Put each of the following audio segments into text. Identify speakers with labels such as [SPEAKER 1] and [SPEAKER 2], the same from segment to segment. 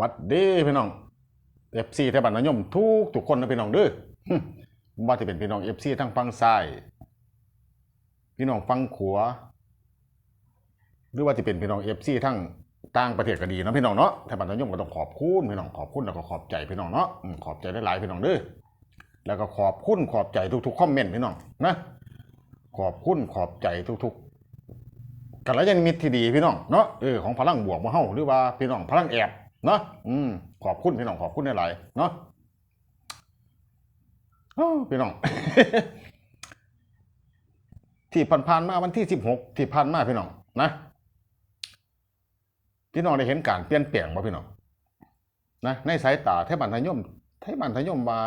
[SPEAKER 1] วัดดีพี่น้องเอฟซีไทยบ้านนายมทุกทุกคนนะพี่น้องเด้อว่าจะเป็นพี่น้องเอฟซีทั้งฝั่งซ้ายพี่น้องฝั่งขวาหรือว่าจะเป็นพี่น้องเอฟซีทั้งต่างประเทศก็ดีนะพี่น้องเนาะไทยบ้านนายมก็ต้องขอบคุณพี่น้องขอบคุณแล้วก็ขอบใจพี่น้องเนาะขอบใจหลายๆพี่น้องเด้อแล้วก็ขอบคุณขอบใจทุกๆคอมเมนต์พี่น้องนะขอบคุณขอบใจทุกๆกัลยาณมิตรที่ดีพี่น้องเนาะเออของพลังบวกมาเฮ้าหรือว่าพี่น้องพลังแอบ เนาะอืมขอบคุณพี่น้องขอบคุณหลายๆเนาะพี่น้อง ที่ผ่านๆมาวันที่สิบหกที่ผ่านมาพี่น้องนะพี่น้องได้เห็นการเปลี่ยนแปลงบ่พี่น้องนะในสายตาเทพบันทยมเทพบันทยมว่า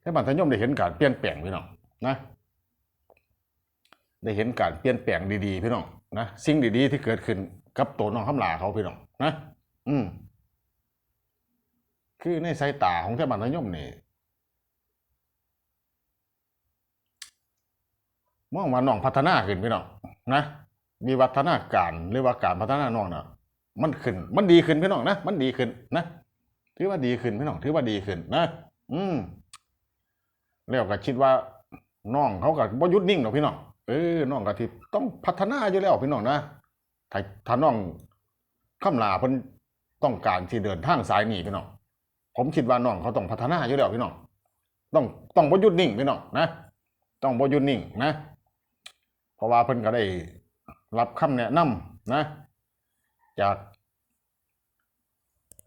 [SPEAKER 1] เทพบันทยมได้เห็นการเปลี่ยนแปลงพี่น้องนะได้เห็นการเปลี่ยนแปลงดีๆพี่น้องนะสิ่งดีๆที่เกิดขึ้นกับตัวน้องคำลาเขาพี่น้องนะ อืมคือในสายตาของเทพบันทยมนี่มองว่าน้องพัฒนาขึ้นพี่น้องนะมีวัฒนาการหรือว่าการพัฒนาน้องน่ะมันขึ้น มันดีขึ้นพี่น้องนะมันดีขึ้นนะถือว่าดีขึ้นพี่น้องถือว่าดีขึ้นนะอืมแล้วก็คิดว่าน้องเขาก็บ่ยุดนิ่งหรอกพี่น้องเออน้องกะทิต้องพัฒนาอยู่แล้วพี่น้องนะถ้าถ้าน้องคำลาเพิ่น ต้องการที่เดินทางสายนี้พี่น้องผมคิดว่าน้องเขาต้องพัฒนาอยู่แล้วพี่น้องต้องต้องบ่หยุดนิ่งพี่น้องนะ ต้องบ่หยุดนิ่งนะ เพราะว่าเพิ่นก็ได้รับคำแนะนำนะ จาก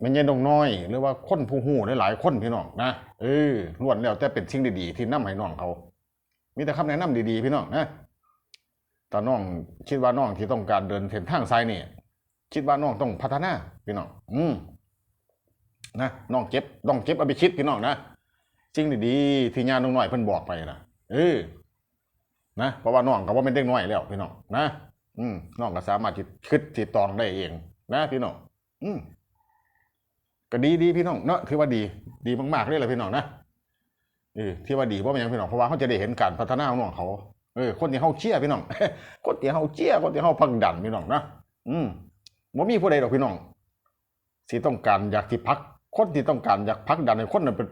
[SPEAKER 1] ม่นยายนงน้อย หรือว่าคนผู้ฮู้หลายๆคนพี่น้องนะเออล้วนแล้วแต่เป็นสิ่งดีๆ ที่นำให้น้องเขา มีแต่คำแนะนำดีๆ พี่น้องนะแต่น้องคิดว่าน้องที่ต้องการเดินเส้นทางซ้ายนี่ คิดว่าน้องต้องพัฒนาพี่น้องอืมนะน้องเก็บต้องเก็บเอาไปคิดพี่น้องนะสิ่งดีๆที่ญาณน้องน้อยเพิ่นบอกไปนะเออนะเพราะว่าน้องก็ว่าเป็นเด็กน้อยแล้วพี่น้องนะอืมน้องก็สามารถที่คิดที่ตองได้เอง นะพี่น้องอืมก็ดีดีพี่น้องเนาะถือว่าดีดีมากๆเลยแหละพี่น้องนะเออที่ว่าดีเพราะมันยังพี่น้องเพราะว่าเขาจะได้เห็นการพัฒนาของน้องเขาเออคนที่เขาเชี่ยพี่น้องคนที่เขาเชี่ยคนที่เขาพักดันพี่น้องนะอืม บ่มีผู้ใดหรอกพี่น้องที่ต้องการอยากที่พักคนที่ต้องการอยากพักดันให้คนนั้นเป็น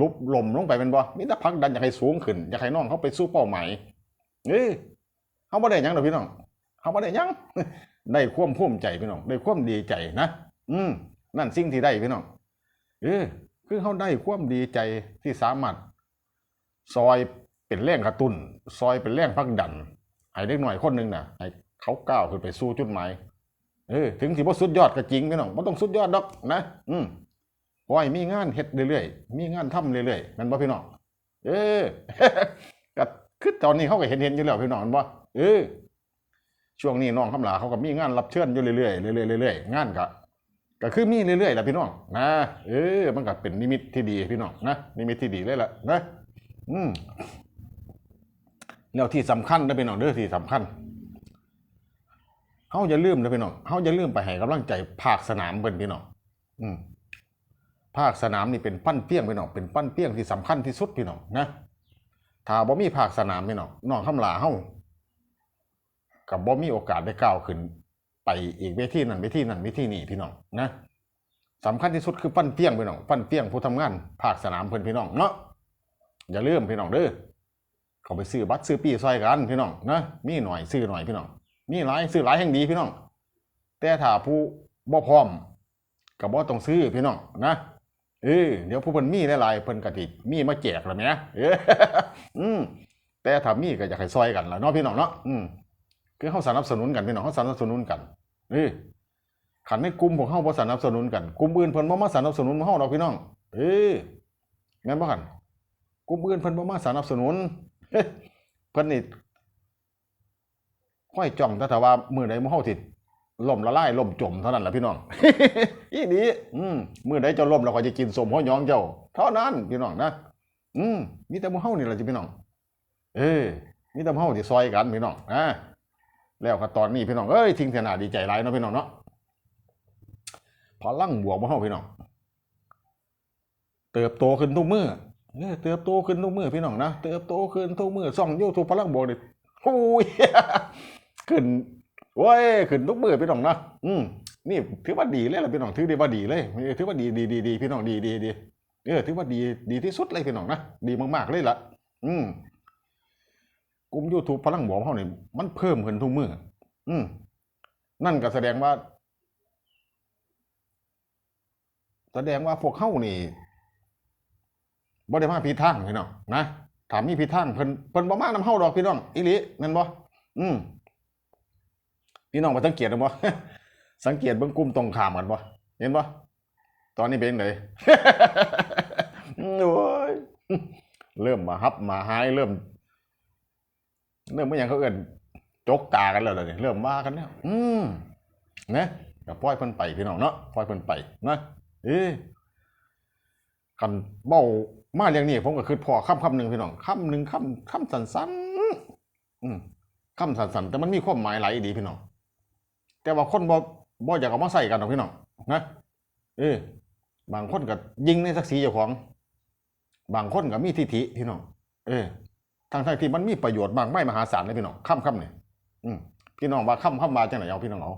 [SPEAKER 1] ลุบลมลงไปเป็นบ่มีแต่พักดันอยากให้สูงขึ้นอยากให้น้องเขาไปสู้เป้าหมายเอ้ยเขาบ่ได้ยังดอกพี่น้องเขาบ่ได้ยังได้ความภูมิใจพี่น้องได้ความดีใจนะอืมนั่นสิ่งที่ได้พี่น้องเออคือเขาได้ความดีใจที่สามารถซอยเป็นแรงกระตุนซอยเป็นแรงพักดันให้เด็กหน่อยคนหนึ่งน่ะให้เขาก้าวขึ้นไปสู่จุดหมาย เออถึงสิบ่สุดยอดก็จริงพี่น้องบ่ต้องสุดยอดดอกนะอืมขอให้มีงานเฮ็ดเรื่อยๆมีงานทำเรื่อยๆมันบ่พี่น้องเออก็คือตอนนี้เขาก็เห็นเห็นๆอยู่แล้วพี่น้องแม่นบ่เออช่วงนี้น้องคำลาเขาก็มีงานรับเชิญอยู่เรื่อยๆเรื่อยๆเรื่อยๆงานก็ก็คือมีเรื่อยๆแหละพี่น้องนะเออ มันก็เป็นนิมิตที่ดีพี่น้องนะนิมิตที่ดีเลยล่ะนะอืมแล้วที่สำคัญนะพี่น้องเด้อที่สำคัญาอย่าลืมนะพี่น้องเฮาอย่าลืมไปให้กำลังใจภาคสนามเพิ่นพี่น้องอืมภาคสนามนี่เป็นปั้นเปี้ยงพี่น้องเป็นปั้นเปี้ยงที่สำคัญที่สุดพี่น้องนะถ้าบ่มีภาคสนามพี่น้องน้องคำลาเฮากับบ่มีโอกาสได้ก้าวขึ้น ไปอีกเวทีนั้นเวทีนั้นเวทีนี้พี่น้องนะสำคัญที่สุดคือปั้นเปี้ยงพี่น้องปั้นเปี้ยงผู้ทำงานภาคสนามเพิ่นพี่น้องเนาะอย่าลืมพี่น้องเด้อเขาไปซื้อบัตรซื้อปีซอยกันพี่น้องนะมีหน่อยซื้อหน่อยพี่น้อง มีหลายซื้อหลายแห่งดีพี่น้อง แต่ถ้าผู้บ่พร้อมก็บ่ต้องซื้อพี่น้องนะเออเดี๋ยวผู้เพิ่นมีหลายๆเพิ่นก็สิมีมาแจกแล้วแหมเอออืมแต่ถ้ามีก็อยากให้ซอยกันล่ะเนาะพี่น้องเนาะอืมคือเขาสนับสนุนกันพี่น้องเขาสนับสนุนกันนี่ขันในกลุ่มของเขาบ่สนับสนุนกันกลุ่มอื่นเพิ่นบ่มาสนับสนุนเฮาดอกพี่น้อง เอ้ยแม่นบ่คั่นกลุ่มอื่นเพิ่นบ่มาสนับสนุนเพิ่นนี่ ค่อยจ้องแต่ถ้าว่ามื้อใดมื้อเฮาสิล่มละลายล่มจมเท่านั้นล่ะพี่น้องอีดีอืมมื้อใดเจ้าล่มแล้วก็จะกินสมหัวหยองเจ้า เท่านั้นพี่น้องนะอืมมีแต่มื้อเฮานี่ล่ะจิพี่น้อง เอ้ยมีแต่มื้อเฮาที่ซอยกันพี่น้องนะแล้วก็ตอนนี้พี่น้องเอ้ยทิ้งเสนาดีใจหลายเนาะพี่น้องเนาะพลังบวกมาเฮาพี่น้อง เติบโตขึ้นทุกมือเออเติบโตขึ้นทุกมือพี่น้องนะเติบโตขึ้นทุกมือซ่องยูทูบพลังบวกนี่โอ้ย ขึ้นโอ้ยขึ้นทุกมือพี่น้องนะอืมนี่ถือว่าดีเลยล่ะพี่น้องถือได้ว่าดีเลยถือว่าดีดีดีดีพี่น้องดีดีดีเออถือว่าดีดีที่สุดเลยพี่น้องนะดีมากๆเลยล่ะ อืมกลุ่ม YouTube พลังบวกเฮานี่มันเพิ่มขึ้นทุกมื้ออืมนั่นก็แสดงว่า แสดงว่าพวกเฮานี่บ่ได้มาผิทางพี่น้องนะถามมีผิทางเพิ่นเพิ่นบ่มานํเฮาดอกพี่น้องอีหลีแม่นบ่อืม พี่น้องบ่สังเกตบ่สังเกตเบิ่งกลุ่มตรงข้ามกันบ่เห็นบ่ตอนนี้เป็นจังไดโอ้ยเริ่มมาฮับมาหายเริ่ม เริ่มไม่ยังเขาเอิ้นจกตากันแล้วเดี๋ยเริ่มว่ากันแล้วอืมนะก็ปล่อยเพิ่นไปพี่น้องเนาะปล่อยเพิ่นไปนะเอ้กันเบ้ามาเรื่องนี้ผมก็คือพอคำคำหนึ่งพี่น้องคำหนึ่งคำคำสั้นๆอืมคำสั้นๆแต่มันมีความหมายหลายดีพี่น้อง แต่ว่าคนบ่บ่อยากเอามาใส่กันหรอกพี่น้องนะเออบางคนก็ยิงในศักดิ์ศรีเจ้าของ บางคนก็มีทิฐิพี่น้องเออทางทางที่มันมีประโยชน์มากไม่มหาศาลเลยพี่น้องคำคำเนี่ยพี่น้องว่าคำคำมาจังไหนเอาพี่น้องเอา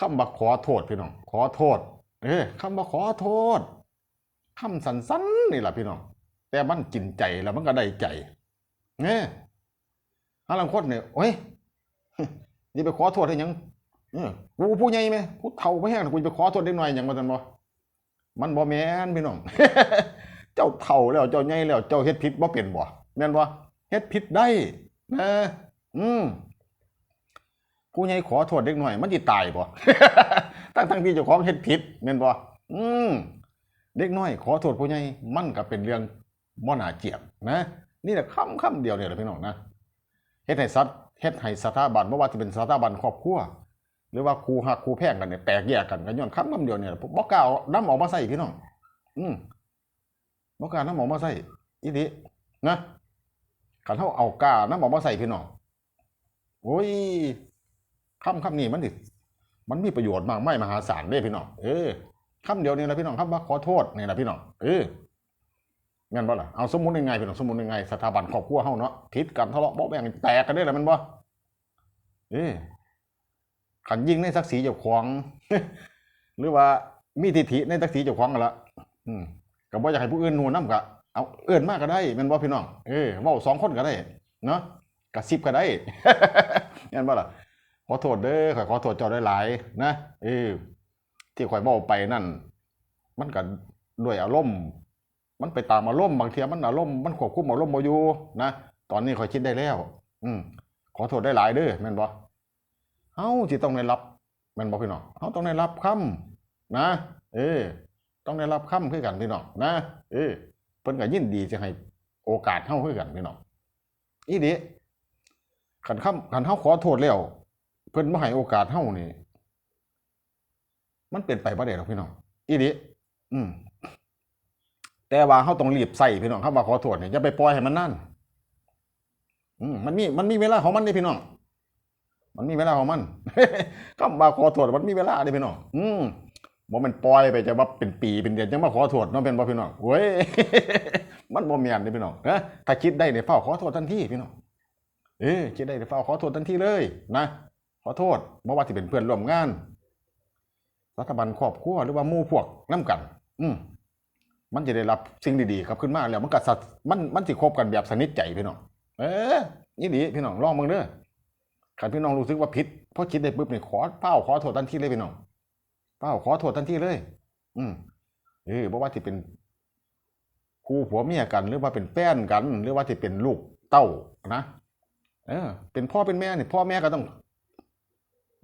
[SPEAKER 1] คำว่าขอโทษพี่น้อง ขอโทษ เออคำว่าขอโทษคำสั้นๆนี่แหละพี่น้อง แต่มันกินใจแล้วมันก็ได้ใจเนี่ยฮาลังคนเนี่ยโอ้ย นี่ไปขอโทษให้ยังเออกูผู้ใหญ่ไหมกูเฒ่าไม่แห้งกูไปขอโทษได้หน่อยหยังมาจันบ่มันบ่แม่นพี่น้อง เจ้าเฒ่าแล้วเจ้าใหญ่แล้ว เจ้าเฮ็ดผิดบ่เป็นบ่แม่นบ่เฮ็ดผิดได้นะอืมผู้ใหญ่ขอโทษเด็กหน่อย มันสิตายบ่ทั้งทั้งที่เจ้าของเฮ็ดผิดแม่นบ่อืมเด็กน้อยขอโทษผู้ใหญ่มันก็เป็นเรื่องบ่น่าเจียบนะ นี่แหละคำคำเดียวเนี่ยแหละพี่น้องนะเฮ็ดให้สัตว์ เฮ็ดให้สถาบันบ่ว่าจะเป็นสถาบันครอบครัวหรือว่าครูหักครูแพงกันเนี่ยแตกแยกกันก็ย้อนคำคำเดียวเนี่ยบ่กล้าเอาออกมาใส่พี่น้องอืมบ่กล้านํออกมาใส่อีหลีนะคันเฮาเอากล้านํออกมาใส่พี่น้องโอ้ยคำคำนี้มันสิมันมีประโยชน์มากไม่มหาศาลเด้พี่น้องเออคำเดียวนี่แหละพี่น้องคำว่าขอโทษนี่แหละพี่น้องเออ งั้นบ่ล่ะเอาสมมุติยังไงพี่น้องสมมุติยังไงสถาบันครอบครัวเฮาเนาะผิดกันทะเลาะเบาะแบ่งแตกกันได้และแมันบ่เอ้ขันยิงในศักดิ์ศรีเจ้าของหรือว่ามีทิฐิในศักดิ์ศรีเจ้าของกันละอืมก็บ่อยากให้ผู้อื่นหูนำก็เอาเอิ้นมากก็ได้ม่นบ่พี่น้องเออเว้าสองคนก็ได้เนาะกระซิบก็ได้งั้นบ่ล่ะขอโทษเด้อข่อยขอโทษเจ้าหลายๆนะเออที่ข่อยเว้าไปนั่น มันก็ด้วยอารมณ์ มันไปตามอารมณ์บางทีมันอารมณ์มันควบคุมอารมณ์บ่อยู่นะตอนนี้ขอยคิดได้แล้ว อืมขอโทษได้หลายเด้อแม่นบ่เฮาสิต้องได้รับแม่นบ่พี่น้องเฮาต้องได้รับคำนะ เออต้องได้รับคำคือกันพี่น้องนะเออเพิ่นก็ยินดีจะให้โอกาสเฮาคือกันพี่น้องอีเดิคันคำคันเฮาขอโทษแล้วเพิ่นบ่ให้โอกาสเฮานี่มันเป็นไปบ่ได้หรอกพี่น้องอีเดิอืม แต่ว่าเขาต้องรีบใส่พี่น้องครับาขอโทษเนี่ยอย่าไปปล่อยให้มันนั่นอืมมันมีมันมีเวลาของมันนี่พี่น้อง มันมีเวลาของมันคำว่าขอโทษมันมีเวลาเด้พี่น้อง อืมบ่มันปล่อยไปจะว่าเป็นปีเป็นเดือนจังมาขอโทษเนาะเป็นบ่พี่น้องเว้ยมันบ่แม่นเด้พี่น้องนะถ้าคิดได้เนี่ยเฝ้าขอโทษทันทีพี่น้องเอ้คิดได้เนี่ยเฝ้าขอโทษทันทีเลย นะขอโทษบ่ว่าสิเป็นเพื่อนร่วมงาน รัฐบาลครอบครัวหรือว่ามู่พวกนํกัน อืม มันจะได้รับสิ่งดีๆครับขึ้นมาแล้วมันก็สัตมันมันสิคบกันแบบสนิทใจพี่น้องเออนี่ดีพี่น้องลองมึงเด้อขันพี่น้องรู้สึกว่าผิดพอคิดได้ปุ๊บเนี่ยขอเป้าขอโทษทันทีเลยพี่น้องเป้าขอโทษทันทีเลย อืมเออบ่ว่าที่เป็นคู่ผัวเมียกัน หรือว่าเป็นแฟนกัน หรือว่าที่เป็นลูกเต้านะเออ เป็นพ่อเป็นแม่เนี่ยพ่อแม่ก็ต้อง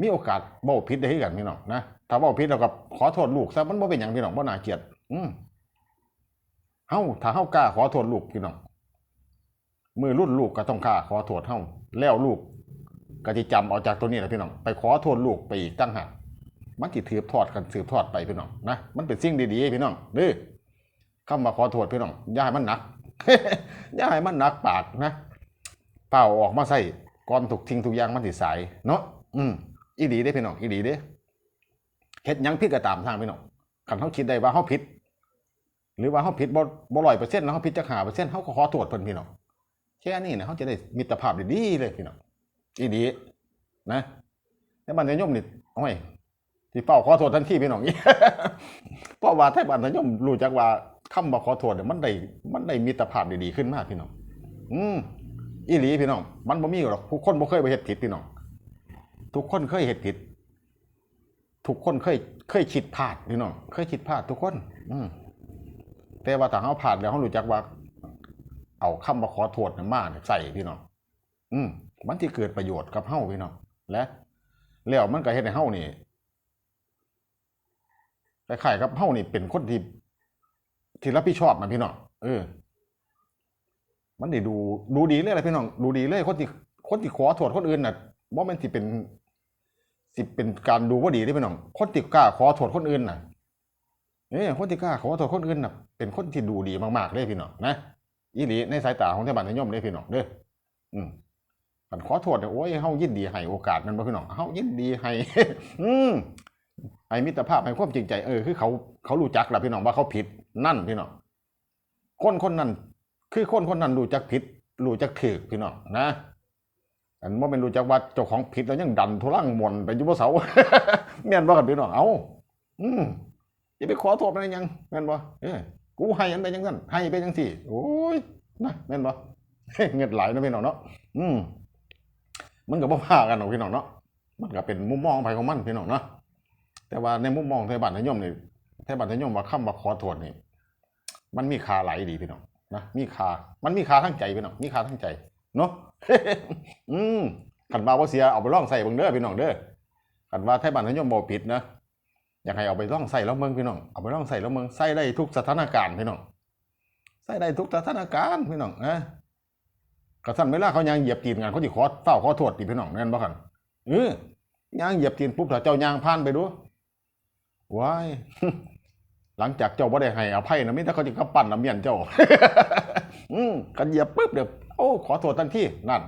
[SPEAKER 1] มีโอกาสเบ้าผิดได้ให้กันพี่น้องนะถ้าเบ้าผิดเราก็ขอโทษลูกซะมันบ่เป็นอย่างพี่น้องบ่น่าเกลียด อืม เฮาถ้าเฮากล้าขอโทษลูกพี่น้องมือรุ่นลูกก็ต้องกล้าขอโทษเฮาแล้วลูกก็สิจำเอาจากตัวนี้แหละพี่น้องไปขอโทษลูกไปอีกตั้งหากมันสิถือทอดกันสืบทอดไปพี่น้องนะมันเป็นสิ่งดีๆพี่น้องเด้อคำว่าขอโทษพี่น้องอย่าให้มันหนักอย่าให้มันหนักปากนะเปล่าออกมาใส่ก่อนถูกทิ้งทุกอย่างมันสิดสายเนาะอืมอีดีเด้พี่น้องอีดีเด้เฮ็ดยังผิดก็ตามทางพี่น้องคันเฮาคิดได้ว่าเฮาผิด หรือว่าเขาผิดบ่บ่ร้อยเปอร์เซ็นต์แล้วเขาผิดจะหาเปอร์เซ็นต์เขาก็ขอโทษเพิ่นพี่น้องแค่นี้นะเขาจะได้มิตรภาพดีๆเลยพี่น้องอีดีนะแต่บ้านนายมนี่โอ้ยที่เป้าขอโทษทันทีพี่น้องเพราะว่าไทยบ้านนายมรู้จักว่าคำว่าขอโทษเนี่ยมันได้มันได้มิตรภาพดีๆขึ้นมากพี่น้องอืมอีหลีพี่น้องมันบ่มีหรอกทุกคนบ่เคยไปเฮ็ดผิดพี่น้องทุกคนเคยเฮ็ดผิด ทุกคนเคยเคยคิดพลาดพี่น้องเคยคิดพลาดทุกคน อืม แต่ว่าถ้าเฮาพลาดแล้วเฮารู้จักว่า เอาคำว่าขอโทษน่มาใส่พี่น้องอืมมันที่เกิดประโยชน์กับเฮ้าพี่น้องและแล้วมันก็เฮ็ดให้เฮ้านี่คล้ายๆกับเฮ้านี่เป็นคนที่ที่รับผิดชอบนะพี่น้องเออ มันได้ดูดูดีเลยแหละพี่น้องดูดีเลยคนที่คนที่ขอโทษคนอื่นน่ะบ่แม่นสิเป็นสิเป็นการดูบ่าดีเด้พี่น้องคนที่กล้าขอโทษคนอื่นน่ะ เอ้ยคนที่กล้าขอโทษคนอื่นน่ะเป็นคนที่ดูดีมากๆเลยพี่น้องนะอีหลีในสายตาของเทศบาลนิยมเด้พี่น้องเด้ออืมกันขอโทษเนี่ยโอ้ยเฮายินดีให้โอกาสมันบ่พี่น้องเฮายินดีให้ อืมให้มิตรภาพให้ความจริงใจเออคือเขาเขารู้จักแล้วพี่น้องว่าเขาผิดนั่นพี่น้องคนคนนั้น คือคนคนนั้นรู้จักผิดรู้จักถูกพี่น้องนะอันบ่าเป็นรู้จักว่าเจ้าของผิดแล้วยังดันทุลังมนไปยู่บ่เสาแม่นบ่กันพี่น้องเอ้าอืม ไปขอโทษมันยังแม่นบ่เออกูให้อันใดจังซั่นให้ไปจังซี่โอ้ยนะแม่นบ่เงินไหลนะพี่น้องเนาะอืมมันก็บ่พากันหรอกพี่น้องเนาะมันก็เป็นมุมมองไปของมันพี่น้องเนาะแต่ว่าในมุมมองไทยบ้านนิยมนี่ไทยบ้านนิยมว่าคำว่าขอโทษนี่มันมีค่าหลดีพี่น้องนะมีค่ามันมีค่าทั้งใจพี่น้องมีค่าทั้งใจเนาะอืมขันบาว่าเสียเอาไปล่องใส่บิ่งเด้อพี่น้องเด้อขันว่าไทยบ้านนิยมบ่ผิดนะ อยากให้เอาไปลองใส่แล้วเมืองพี่น้อง เอาไปลองใส่แล้วเมืองใส่ได้ทุกสถานการณ์พี่น้องใส่ได้ทุกสถานการณ์พี่น้องนะกระสั่นเวลาเขายางเหยียบตีนกันเขาสิขอเฝ้าขอโทษติพี่น้องแม่นบ่คันเออยางเหยียบตีนปุ๊บถ้าเจ้ายางผ่านไปดูว้ายหลังจากเจ้าบ่ได้ให้อภัยนะมิแต่เขาจะกระปั้นน้ำเมียนเจ้า อืมกันเหยียบปุ๊บเดี๋ยวโอ้ขอโทษทันทีนั่น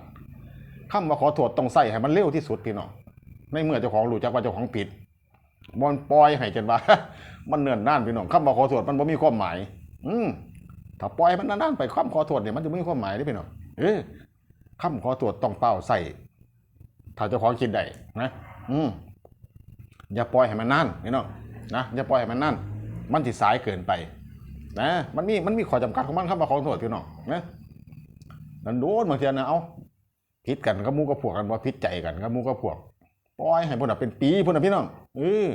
[SPEAKER 1] คำว่าขอโทษต้องใส่ให้มันเร็วที่สุดพี่น้องในเมื่อเจ้าของรู้จักว่าเจ้าของผิด บอนปล่อยให้จนว่า มันเนิ่นนานพี่น้องคำว่าขอโทษมันบ่มีความหมาย อืมถ้าปล่อยมันนานๆไปคำขอโทษเนี่ยมันจะไม่มีความหมายเด้พี่น้องเออคำขอโทษต้องเป้าใส่ถ้าจ้าขอคิดได้นะอืมอย่าปล่อยให้มันนานพี่น้องนะอย่าปล่อยให้มันนานมันสิสายเกินไป นะ มันมีมันมีข้อจำกัดของมันครับว่าขอโทษพี่น้องนะนั่นโดนบางทีนะเอาพิษกันก็มูกับพวกกันว่าพิษใจกันก็มูกับพวกปล่อยให้พวกน่ะเป็นปีพวกน่ะพี่น้อง เออ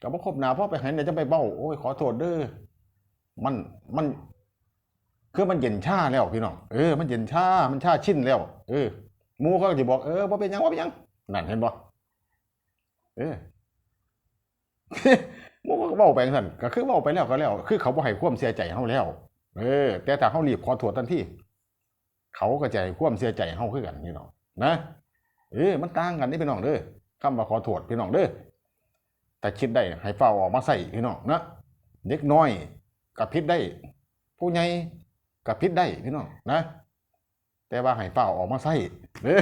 [SPEAKER 1] กับว่าครบหนาพ่อไปหันเดี๋ยวจะไปเบ้าโอ้ยขอโทษเด้อมันมันคือมันเย็นชาแล้วพี่น้องเออมันเย็นชามันชาชินแล้ว เออมูเขาก็จะบอกเออว่าเป็นยังว่าเป็นยังนั่นเห็นบ่เออมูก็เว้าไปจังซั่นก็คือเว้าไปแล้วก็แล้ว คือเขาบ่ให้ความเสียใจเฮาแล้ว เออ แต่ถ้าเฮารีบขอโทษทันทีเขาก็จะให้ความเสียใจเฮาคือกันพี่น้องนะเออมันต่างกันนี่พี่น้องเด้อคำว่าขอโทษพี่น้องเด้อ แต่คิดได้ให้เฝ้าออกมาใส่พี่น้องนะเด็กน้อยก็ผิดได้ ผู้ใหญ่ก็ผิดได้พี่น้องนะแต่ว่าให้เฝ้าออกมาใส่เด้อ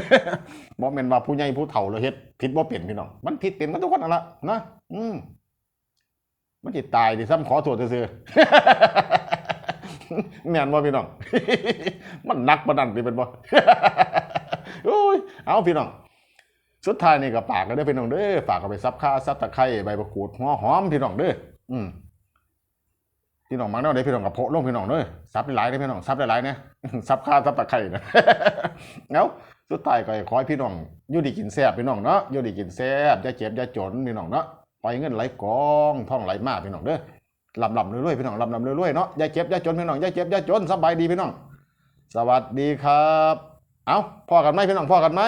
[SPEAKER 1] บ่แม่นว่าผู้ใหญ่ผู้เฒ่าเลยเฮ็ดผิดบ่เป็นพี่น้องมันผิดเป็นมันทุกคนนั่นละนะอืมมันจิตายดิซ้ำขอโทษซื่อแม่นบ่พี่น้อง มันหนักปานนั้นติเป็นบ่โอ้ยเอาพี่น้อง สุดท้ายนี่ก็ฝากกันด้อพี่น้องเด้อฝากกันไปซับค่าซับตะไคร้ใบมะกรูดหัวหอมพี่น้องเด้ออืมพี่น้องมักเนาะเด้พี่น้องกับโพะลงพี่น้องเด้อซับหลายๆเด้พี่น้องซับหลายๆนะซับค่าซับตะไคร้นะเอาสุดท้ายก็ขอให้พี่น้องอยู่ดีกินแซ่บพี่น้องเนาะอยู่ดีกินแซ่บอย่าเจ็บอย่าจนพี่น้องเนาะปล่อยเงินไหลกองท่องไหลมากพี่น้องเด้อลำลำเรวยๆพี่น้องลำลำเรวยๆเนาะอย่าเจ็บอย่าจนพี่น้องอย่าเจ็บอย่าจนสบายดีพี่น้อง สวัสดีครับ เอาพ่อกันไหมพี่น้องพ่อกันไหม